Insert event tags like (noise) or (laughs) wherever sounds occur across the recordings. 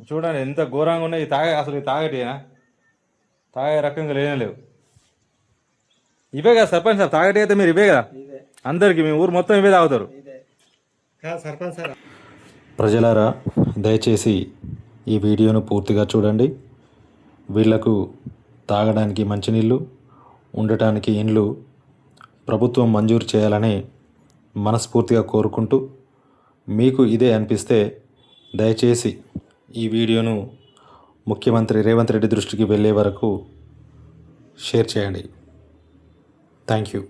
చూడండి ఎంత ఘోరంగా ఉన్నాయి. ఈ తాగే అసలు ఈ తాగటినా తాగే రకంగా లేనే లేవు. ఇవే కదా సర్పంచ్ సార్ తాగటి అయితే మీరు ఇవే కదా? అందరికి మీ ఊరు మొత్తం ఇవే తాగుతారు. సర్పంచ్ సార్? ప్రజలారా దయచేసి ఈ వీడియోను పూర్తిగా చూడండి. వీళ్ళకు తాగడానికి మంచినీళ్ళు ఉండటానికి ఇండ్లు ప్రభుత్వం మంజూరు చేయాలని మనస్ఫూర్తిగా కోరుకుంటూ మీకు ఇదే అనిపిస్తే దయచేసి ఈ వీడియోను ముఖ్యమంత్రి రేవంత్ రెడ్డి దృష్టికి వెళ్ళే వరకు షేర్ చేయండి. Thank you.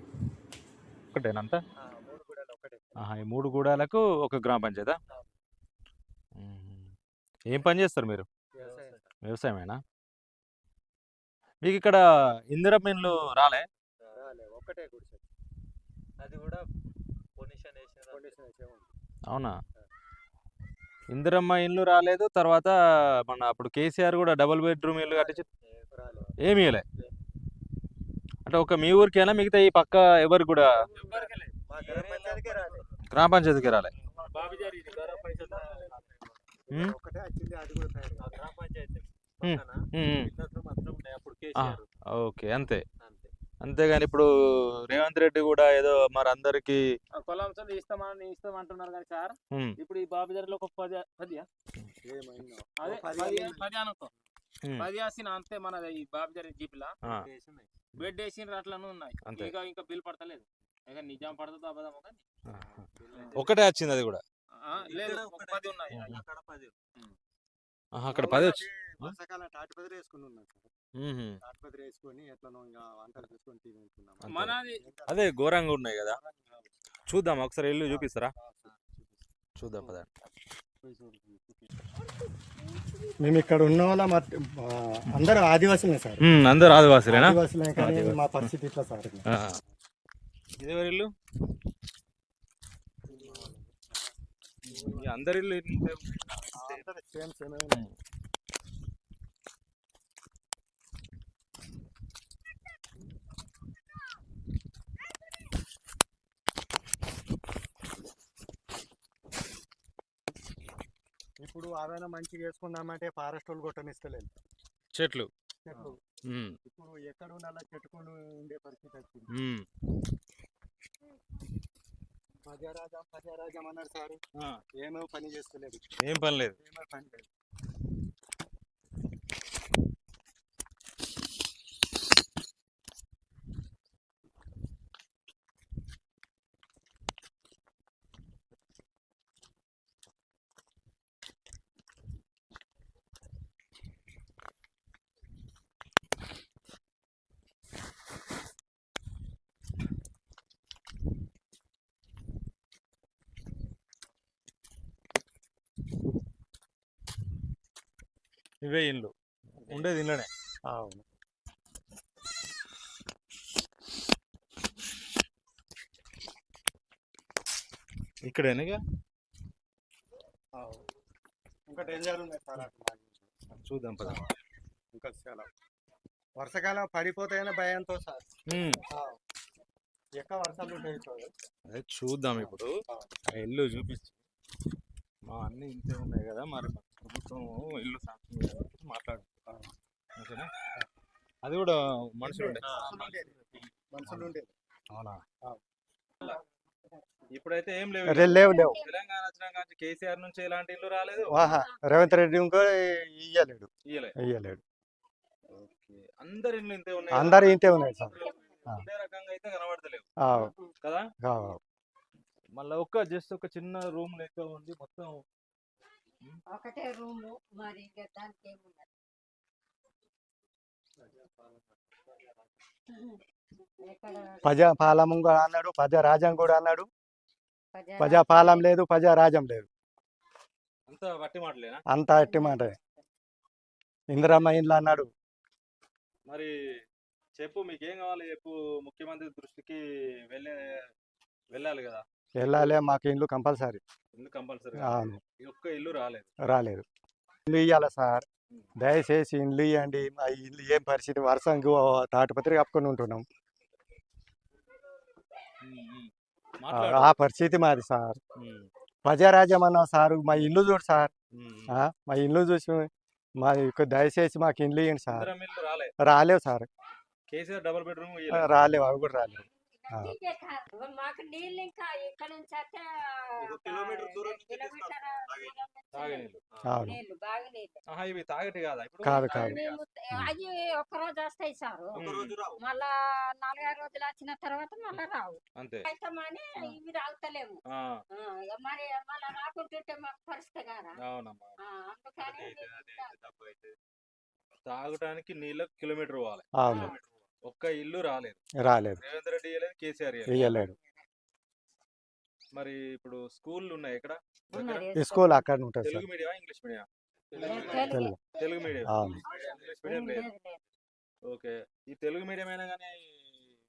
ఒకటేనంత ఈ మూడు గూడాలకు ఒక గ్రామ పంచాయతా ఏం పని చేస్తారు మీరు. వ్యవసాయమేనా? మీకు ఇక్కడ ఇందిరమ్మ ఇండ్లు రాలే ఒకటే గుడిసె. అది కూడా అవునా? ఇందిరమ్మ ఇండ్లు రాలేదు. తర్వాత మన అప్పుడు కేసీఆర్ కూడా డబుల్ బెడ్రూమ్ ఇల్లు కట్టించి ఏమి ఇవ్వలే అంటే ఒక మీ ఊరికేనా మిగతా ఈ పక్క ఎవరికి కూడా మా గ్రామ పంచాయతీకే రాలే. గ్రామ పంచాయతీకి రాలే. ఉమ్, ఒకటే వచ్చింది అది కూడా ఫైర్ గ్రామ పంచాయతీ ఉమ్, ఉమ్, ఉమ్. మాత్రం ఉన్నాయి అప్పుడు ఆ, ఓకే అంతే. అంతేగాని ఇప్పుడు రేవంత్ రెడ్డి కూడా ఏదో మరి అందరికి కొలంసలు ఇస్తామని ఇస్తాం అంటున్నారు కానీ సార్ ఇప్పుడు ఈ బాబుజారిలో ఒక పది పది అదే పది పది. పది అనుకో. పది వేసిన అంతే మన ఈ బాబుజారి జీప్లా ఆ, వేసినాయి. బెడ్ వేసిన అట్లనే ఉన్నాయి. ఇక ఇంకా బిల్ పడతలేదు. ఇక నిజాం పడుతుందో అబద్ధమో కానీ. ఒకటే వచ్చింది అది కూడా. ఆ, లేదు పది ఉన్నాయి. అక్కడ పది. అక్కడ పది వచ్చి వర్షాకాలం తాటిపత్రి వేసుకుని ఉన్నాం సార్. ఉహు. తాటిపత్రి వేసుకొని ఎట్లనో ఇంకా వంటలు చేసుకొని మనది అదే ఘోరంగా ఉన్నాయి కదా. చూద్దాం ఒకసారి ఇల్లు చూపిస్తారా? చూద్దాం పద. మేము ఇక్కడ ఉన్న వాళ్ళ అందరూ ఆదివాసులే సార్. అందరు ఆదివాసులేనా? ఆదివాసులే కానీ మా పరిస్థితి ఇట్లా సార్. ఆ. ఇది ఎవరి ఇల్లు? అందరి ఇల్లు సేమ్ సేమ్ ఇప్పుడు ఏదైనా మంచిగా వేసుకుందామంటే ఫారెస్ట్ వాళ్ళు కొట్టనిస్తలేదు చెట్లు. చెట్లు. ఇప్పుడు ఎక్కడ ఉండాలా చెట్టుకొని ఉండే పరిస్థితి వచ్చింది. ప్రజారాజం ప్రజారాజం అన్నారు సార్. ఏమో పని చేస్తలేదు. ఏం పని లేదు. ఏమో పని లేదు. ఇవే ఇల్లు ఉండేది ఇళ్ళనే అవును. ఇక్కడేనా ఇక? డేంజర్ ఉన్నాయి సార్. చూద్దాం పద. ఇంకా చాలా. వర్షాకాలం పడిపోతాయనే భయంతో సార్. ఎక్క వర్షాలు ఉంటాయి చూద్దాం ఇప్పుడు. ఆ ఇల్లు చూపించి. మా అన్ని ఇంతే ఉన్నాయి కదా మరి. మా ప్రభుత్వం ఇల్లు శాంక్షన్ చేయాలని మాట్లాడు. ఓకేనా? అది కూడా మనుషులు మనుషులు అవునా. ఇప్పుడైతే ఏం లేవు లేవు లేవు. తెలంగాణ వచ్చినాక కేసీఆర్ నుంచి ఎలాంటి ఇల్లు రాలేదు. రేవంత్ రెడ్డి ఇంకో ఇయ్యలేడు. ఇయ్యలే. ఇయ్యలేడు. అందరి ఇల్లు ఇంతే ఉన్నాయి అందరు ఇంతే ఉన్నాయి సార్. ఉండే రకంగా అయితే కనబడతలేవు. కదా. మళ్ళీ ఒక్క జస్ట్ ఒక చిన్న రూమ్ లెక్క ఉంది. మొత్తం ఒకటే రూము మరి ఇంకా దానికి ఏమున్నది ప్రజాపాలము కూడా అన్నాడు ప్రజారాజ్యం కూడా అన్నాడు. ప్రజా ప్రజాపాలన లేదు ప్రజారాజ్యం లేదు. అంత వట్టి మాటలేనా? అంతా అట్టి మాట. ఇందిరమ్మ ఇండ్లు అన్నాడు. మరి చెప్పు మీకేం కావాలి చెప్పు ముఖ్యమంత్రి దృష్టికి వెళ్ళే వెళ్ళాలి కదా. వెళ్ళాలి మాకు కంపల్సరీ. ఇల్లు కంపల్సరీ అవును ఒక్క ఇల్లు రాలేదు. రాలేదు. ఇల్లు ఇవ్వాలి సార్? దయచేసి ఇండ్లు ఇవ్వండి మా ఇల్లు ఏం పరిస్థితి? వర్షం తాటిపత్రి కప్పుకొని ఉంటున్నాం. ఆ- పరిస్థితి మాది సార్. ప్రజారాజ్యం అన్న సారు మా ఇల్లు చూడు సార్. మా ఇల్లు చూసి మా దయచేసి మాకు ఇల్లు ఇవ్వండి సార్. రాలేవు సార్. రాలేవు అవి కూడా రాలేవు. మాకు నీళ్ళు ఇంకా ఇక్కడ నుంచి అయితే ఒక ఒక కిలోమీటర్ కిలోమీటర్ నీళ్ళు. బాగా కాదా? కాదు, అవి ఒక్క రోజు వస్తాయి సార్. మళ్ళా నాలుగైదు రోజులు వచ్చిన తర్వాత మళ్ళా రావు. అంతే. అయితమని ఇవి ఇక మరి మళ్ళా రాకుంటుంటే మాకు పరిస్థితి కాదా? అందుకని. తాగటానికి నీళ్ళకి కిలోమీటర్ పోవాలి. అవును. ఒక్క ఇల్లు రాలేదు. రాలేదు. రేవంత్ రెడ్డి ఇయ్యలేదు కేసీఆర్ ఇయ్యలేదు. ఇయ్యలేడు. మరి ఇప్పుడు స్కూళ్ళు ఉన్నాయి ఇక్కడ స్కూల్ అక్కడ ఉంటుంది Telugu sir medium English medium Telugu. Medium. English medium లేదు. ఓకే. ఈ తెలుగు మీడియం అయినా కానీ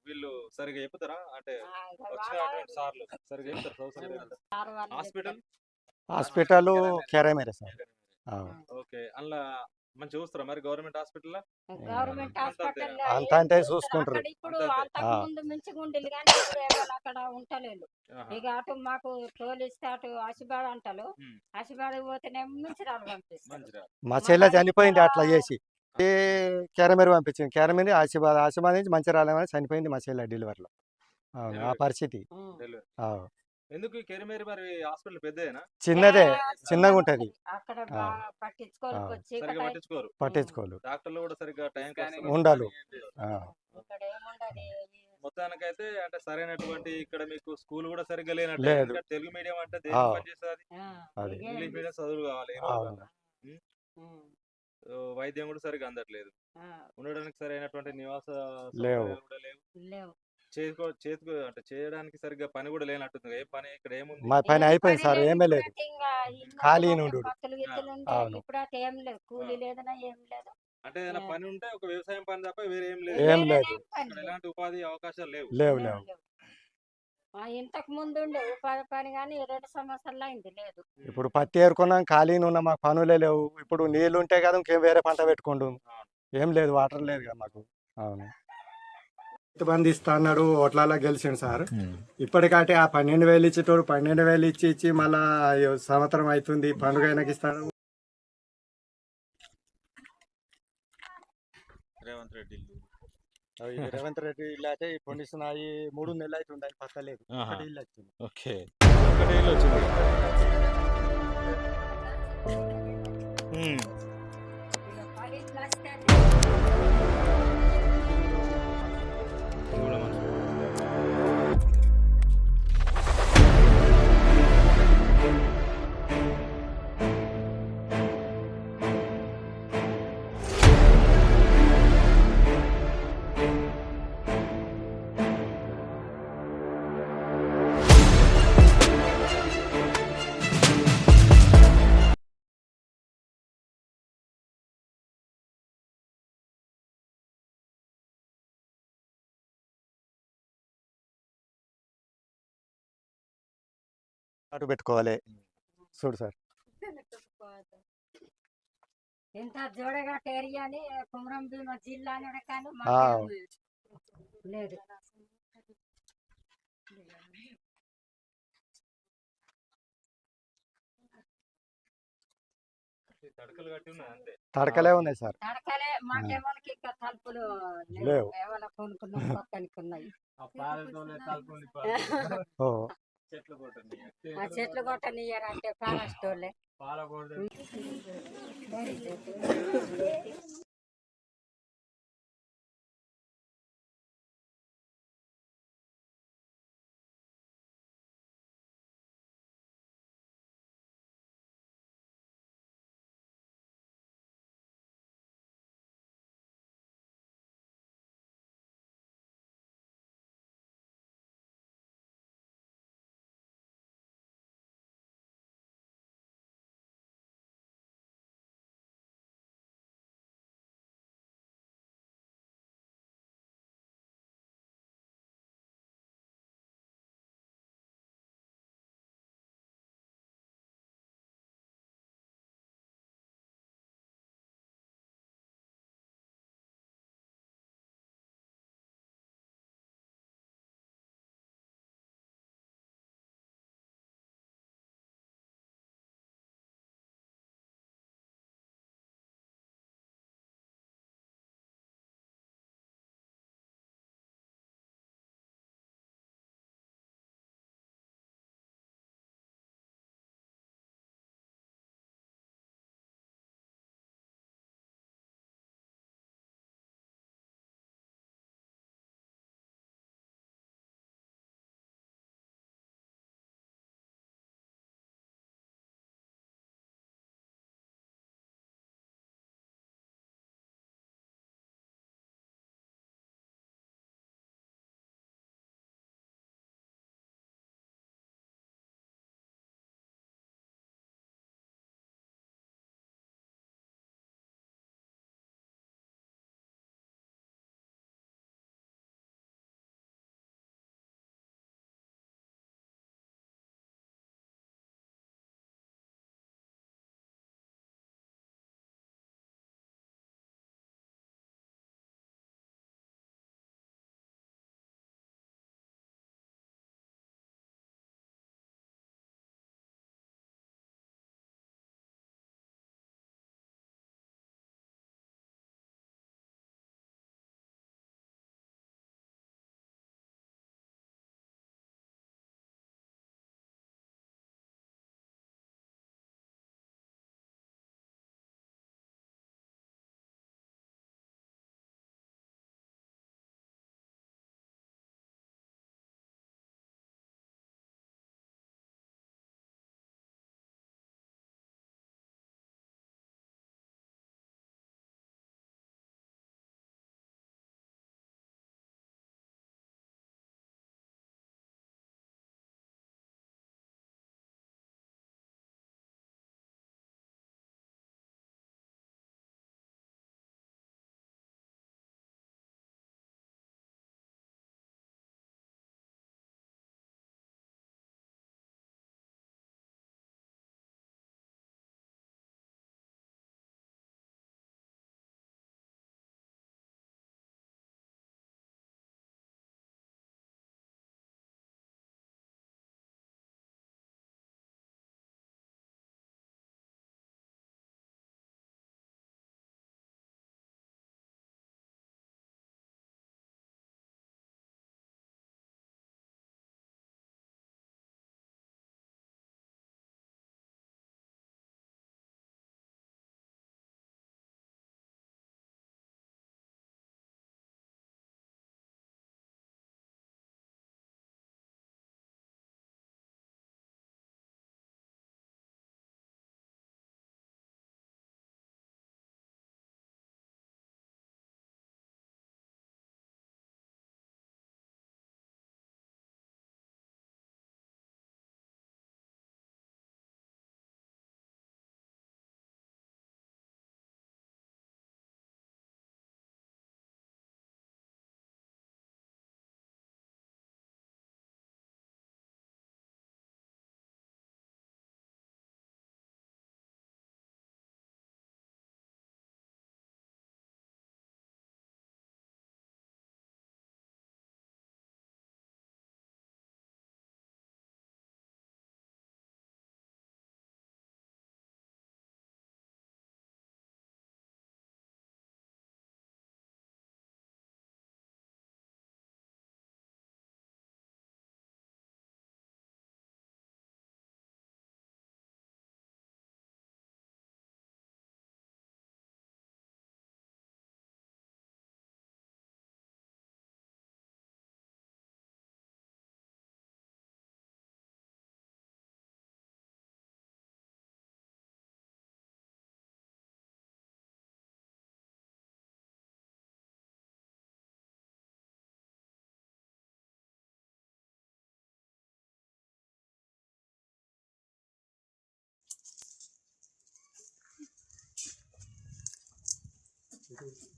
వీళ్ళు సరిగా చెప్తారా అంటే వాళ్ళ- సార్లు సరిగా చెప్తారు? Professor hospital? Hospital Kerameri sir. Okay. అందులో మంచి చూస్తారా మరి గవర్నమెంట్ హాస్పిటల్ గవర్నమెంట్ అంత హాస్పిటల్ అంత అంటే చూసుకుంటారు. ఇప్పుడు. అంతకు కానీ ఇప్పుడు ఎవరు అక్కడ ఉంటలేదు ఇక అటు మాకు తోలిస్తే అటు ఆశీర్వాద అంటారు. ఆశీర్వాదం పోతేనేమో మించిరాలు పంపిస్తారు. మా చెల్లె చనిపోయింది అట్లా చేసి. కెరమేరు పంపించింది. కెరమేరి ఆశీర్వాద్ ఆశీర్వాద్ నుంచి మంచి రాలేమని చనిపోయింది మా చెల్లె డెలివరీలో. అవును ఆ. పరిస్థితి. ఎందుకు కెరిమేరి మరి హాస్పిటల్ పెద్దదేనా చిన్నదే చిన్నగా ఉంటది. అక్కడ పట్టించుకోరు డాక్టర్లు కూడా సరిగ్గా టైం ఉండాలి. మొత్తానికైతే అంటే సరైనటువంటి ఇక్కడ మీకు స్కూల్ కూడా సరిగ్గా లేనట్టు. లేదు. తెలుగు మీడియం అంటే పనిచేస్తుంది. ఇంగ్లీష్ మీడియం చదువులు కావాలి వైద్యం కూడా సరిగ్గా అందట్లేదు. ఉండడానికి సరైనటువంటి నివాస లేవు. చేసుకో చేతికి అంటే చేయడానికి సరిగ్గా పని కూడా లేనట్టుంది. ఏ పని ఇక్కడ ఏముంది? మా పని అయిపోయింది సార్ ఏమీ లేదు. ఖాళీ నుండు. అవును. ఇప్పుడు ఏం లేదు. కూలీ లేదనా ఏం లేదు. అంటే ఏదైనా. పని ఉంటే ఒక వ్యవసాయం పని తప్ప వేరే ఏం లేదు. ఏం లేదు. ఇక్కడ. ఎలాంటి ఉపాధి అవకాశాలు లేవు. లేవు లేవు. ఆ, ఇంతకు ముందు ఉండే ఉపాధి పని కానీ రెండు సంవత్సరాలు అయింది లేదు. ఇప్పుడు పత్తి ఏరుకున్నాం ఖాళీని ఉన్న మాకు పనులే లేవు. ఇప్పుడు నీళ్ళు ఉంటే కదా ఇంకేం వేరే పంట పెట్టుకుండు. ఏం లేదు వాటర్ లేదు కదా మాకు. అవును. మంది ఇస్తా అన్నాడు ఓట్లలో గెలిచిండు సార్. ఇప్పటికంటే ఆ పన్నెండు వేలు ఇచ్చేటోడు పన్నెండు వేలు ఇచ్చి ఇచ్చి మళ్ళా సంవత్సరం అవుతుంది పండుగ అయినాకి ఇస్తాడు. రేవంత్ రెడ్డి అవి రేవంత్ రెడ్డి ఇల్లు అయితే పొండిస్తున్నాయి మూడు నెలలు అవుతుంది అది పత్తలేదు. ఆహా. ఒకటి ఇల్లు వచ్చింది. ఓకే. ఒకటే ఇల్లు వచ్చింది. అటు పెట్టుకోవాలి. చూడు సార్. ఇంత జోడగా ఏరియా అని కుమరం భీమ జిల్లా అని కానీ ఆ. మాకేం లేదు. తడకలు ఉన్నాయి సార్. తడకలే మాకేమోకి ఇంకా తలుపులు లేవు. లేవు. ఏమైనా కొనుక్కున్నాం పక్కనికి ఉన్నాయి. (laughs) ఓ చెట్లు చెట్లు కొట్టనియ్యారంటే ఫారెస్ట్ వాళ్ళే పాలకూడదు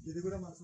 ఇది కూడా మనసు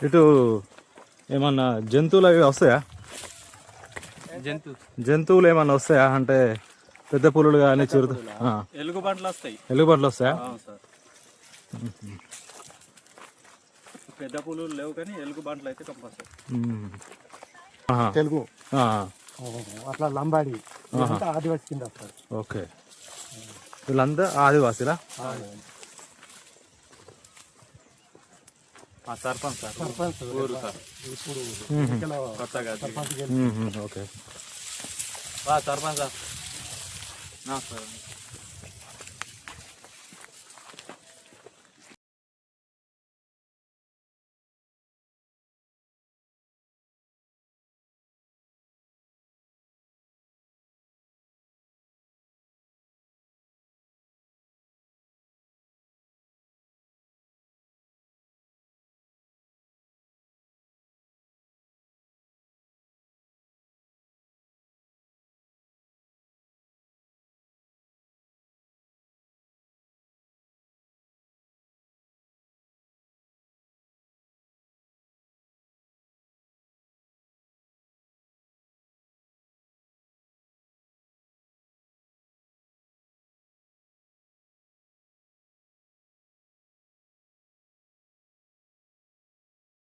ఇటు ఏమన్నా జంతువులు అవి వస్తాయా? జంతు. జంతువులు ఏమన్నా వస్తాయా? అంటే పెద్ద పులులు కానీ చిరుత ఆ, ఎలుగుబంట్లు వస్తాయి. ఎలుగుబంట్లు వస్తాయా? పెద్ద పూలు లేవు కానీ ఎలుగుబంట్లు అయితే కంపల్సరీ. తెలుగు. ఆ, అట్లా లంబాడి. ఆదివాసి కింద వస్తారు. ఓకే. వీళ్ళంతా ఆదివాసీలా? సర్పంచ్ సార్. సర్పంచ్ ఊరు సార్. ఇప్పుడు కొత్తగా సర్పంచ్ ఓకే. సర్పంచ్ సార్. నా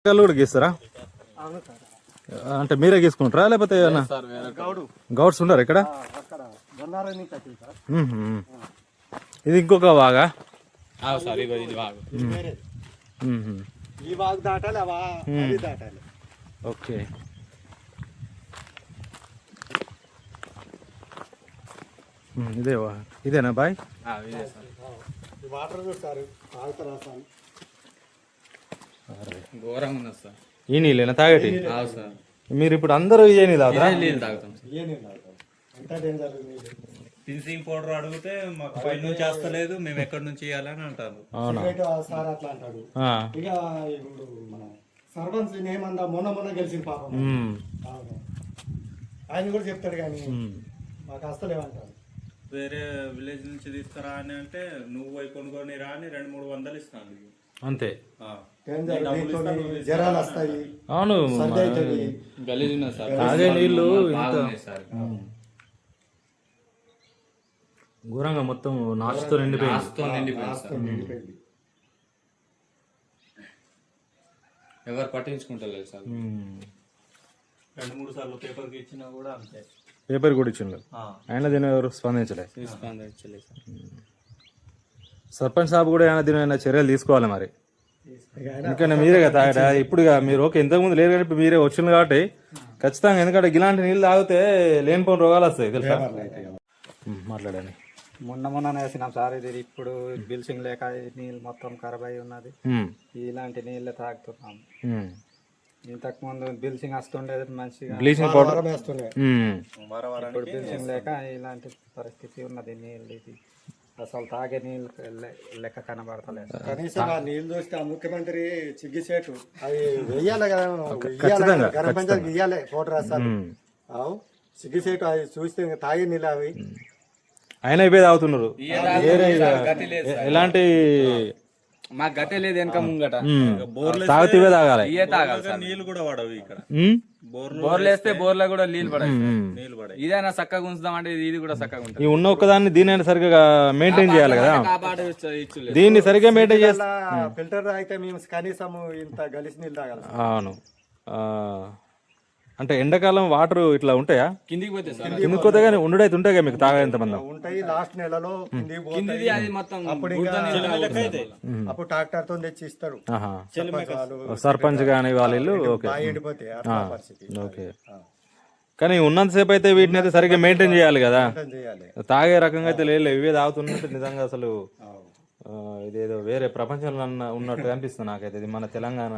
కూడా గీస్తారా? అంటే మీరే గీసుకుంటారా? లేకపోతే గౌడ్స్ ఉన్నారు ఇక్కడ. ఇది ఇంకొక వాగు? ఓకే. ఇదే ఇదేనా బాయ్? ఇదే సార్. ఈ వాటర్ చూస్తారు ఘోరంగా ఉన్నది సార్. ఈ నీళ్ళేనా? తాగటి? అవు సార్. మీరు ఇప్పుడు అందరూ ఇదే నీళ్ళు తాగుతారా? నీళ్ళు తాగుతాం సార్. ఫిన్సింగ్ పౌడర్ అడిగితే మాకు పై నుంచి వస్తలేదు మేము ఎక్కడి నుంచి ఇవ్వాలని అంటారు. అవునా? సార్ అట్లా అంటాడు. ఆ. ఇక ఇప్పుడు మన సర్పంచ్ ఏమన్నా మొన్న మొన్న గెలిచిన పాపం. ఉమ్, అవును. ఆయన కూడా చెప్తాడు కానీ. మాకు వస్తలేమంటాడు వేరే విలేజ్ నుంచి తీసుకురా అని అంటే నువ్వు పోయి కొనుక్కొని రా అని రెండు మూడు వందలు ఇస్తాను. అంతే. జ్వరాలు వస్తాయి. అవును తాగే నీళ్ళు ఇంత. ఘోరంగా మొత్తం నాచుతో నిండిపోయింది. ఎవరు పట్టించుకుంటలేదు సార్. రెండు మూడు సార్లు పేపర్కి ఇచ్చినా కూడా అంతే. పేపర్ కూడా ఇచ్చిండు ఆయన దీని ఎవరు స్పందించలే? స్పందించలేదు సార్. సర్పంచ్ సాబ్ కూడా ఆయన దీని మీద చర్యలు తీసుకోవాలి మరి. ఇక ఎందుకంటే మీరే కదా తాగట ఇప్పుడు మీరు ఓకే ఇంతకుముందు లేరు కానీ ఇప్పుడు మీరే వచ్చింది కాబట్టి ఖచ్చితంగా ఎందుకంటే ఇలాంటి నీళ్ళు తాగితే లేనిపోయిన రోగాలు వస్తాయి తెలుసా? మాట్లాడండి. మొన్న మొన్న వేసినాం సార్ ఇది ఇప్పుడు బిల్సింగ్ లేక నీళ్ళు మొత్తం ఖరాబ్ అయి ఉన్నది. ఇలాంటి నీళ్ళే తాగుతున్నాం. ఇంతకు ముందు బిల్సింగ్ వస్తుండేది మంచిగా. బ్లీచింగ్ పౌడర్ ఇప్పుడు బిల్సింగ్ లేక ఇలాంటి పరిస్థితి ఉన్నది నీళ్ళు ఇది. అసలు తాగే నీళ్ళు లెక్క కనబడతలేదు. కనీసం ఆ నీళ్ళు చూస్తే ఆ ముఖ్యమంత్రి చిగ్గిసేటు. అది వెయ్యాలి కదా గరం పంచాయతీ ఇయ్యాలి ఫోటో రాస్తారు ఉమ్. అవు సిగ్గిసేటు అది చూస్తే ఇంకా తాగే నీళ్ళు అవి. అయినా ఇవే తాగుతున్నారు. ఎలాంటి మాకు గతే లేదు వెనక ముంగట. తాగితే ఇవే తాగాలి. ఇయే తాగాలి సార్. నీళ్ళు కూడా పడవు ఇక్కడ. ఉమ్? బోర్లు బోర్లు వేస్తే బోర్లో కూడా నీళ్ళు పడాయి. నీళ్ళు పడాయి ఇదైనా చక్కగా ఉంచుదాం అంటే ఇది కూడా చక్కగా ఉంటుంది. ఈ ఉన్న ఒక్కదాన్ని దీని సరిగ్గా మెయింటైన్ చేయాలి కదా? కాపాడు దీన్ని సరిగ్గా మెయింటైన్ చేస్తే ఫిల్టర్ అయితే మేము కనీసం ఇంత గలిసి నీళ్ళు తాగాలి అవును. ఆ, అంటే ఎండాకాలం వాటర్ ఇట్లా ఉంటాయా? కిందికి పోతే సార్. కిందకి పోతే కానీ ఉండుడైతే ఉంటాయి కదా మీకు తాగేంత మంది? ఉంటాయి లాస్ట్ నెలలో కిందికి. కిందిది అది మొత్తం అప్పుడు ఇంకా. అప్పుడు ట్రాక్టర్తో తెచ్చి ఇస్తారు. సర్పంచ్ కానీ వాళ్ళ ఇల్లు ఓకే. కానీ ఉన్నంతసేపు అయితే వీటిని అయితే సరిగ్గా మెయింటైన్ చేయాలి కదా? తాగే రకంగా అయితే లేదు ఇవే తాగుతున్నట్టు నిజంగా అసలు ఆ, ఇదేదో వేరే ప్రపంచంలో ఉన్న- ఉన్నట్టు అనిపిస్తుంది నాకైతే. ఇది మన తెలంగాణ.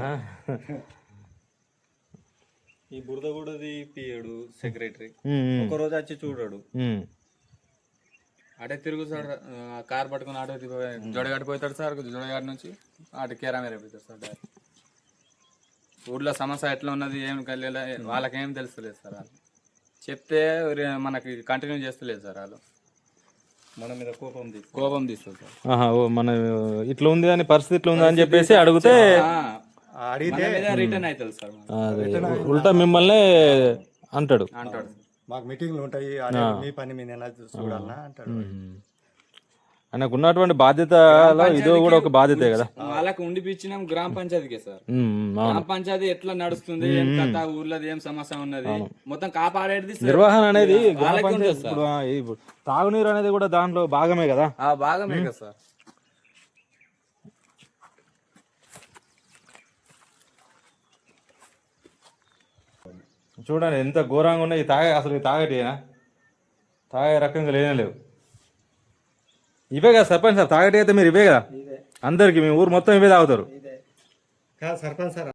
ఆ? ఈ బురద కూడా తీపియడు సెక్రటరీ. ఒక రోజు వచ్చి చూడడు. అటే తిరుగు సార్ కార్ పట్టుకుని ఆటో జొడగాడి పోతాడు సార్ జొడగాడి నుంచి అటు కేరామేర పోతాడు సార్. ఊర్లో సమస్య ఎట్లా ఉన్నది ఏం కలిగేలా వాళ్ళకేం తెలుస్తలేదు సార్ వాళ్ళు. చెప్తే మనకి కంటిన్యూ చేస్తలేదు సార్ వాళ్ళు. మన మీద కోపం కోపం తీస్తుంది సార్. మన ఇట్లా ఉంది అని పరిస్థితి ఇట్లా ఉంది అని చెప్పేసి అడిగితే ఆ, అడిగితే రిటర్న్ అవుతుంది సార్ ఉల్టా మిమ్మల్ని అంటాడు. అంటాడు. మాకు మీటింగ్లు ఉంటాయి అదే మీ పని మీ నెల చూడాలన్నా అంటాడు. ఆయనకు ఉన్నటువంటి బాధ్యతలో ఇదో కూడా ఒక బాధ్యతే కదా. వాళ్ళకి ఉండిపించినాం గ్రామ పంచాయతీకే సార్. గ్రామ పంచాయతీ ఎట్లా నడుస్తుంది ఏం కథ ఊర్లో ఏం సమస్య ఉన్నది మొత్తం కాపాడేది. నిర్వహణ అనేది తాగునీరు అనేది కూడా దాంట్లో భాగమే కదా. ఆ భాగమే కదా సార్. చూడండి ఎంత ఘోరంగా ఉన్నాయి. ఈ తాగే అసలు ఈ తాగేటినా తాగే రకంగా లేనే లేవు. ఇవే కదా సర్పంచ్ సార్ తాగటి అయితే మీరు ఇవే కదా? అందరికి మీ ఊరు మొత్తం ఇవే తాగుతారు. కాదు సర్పంచ్ సార్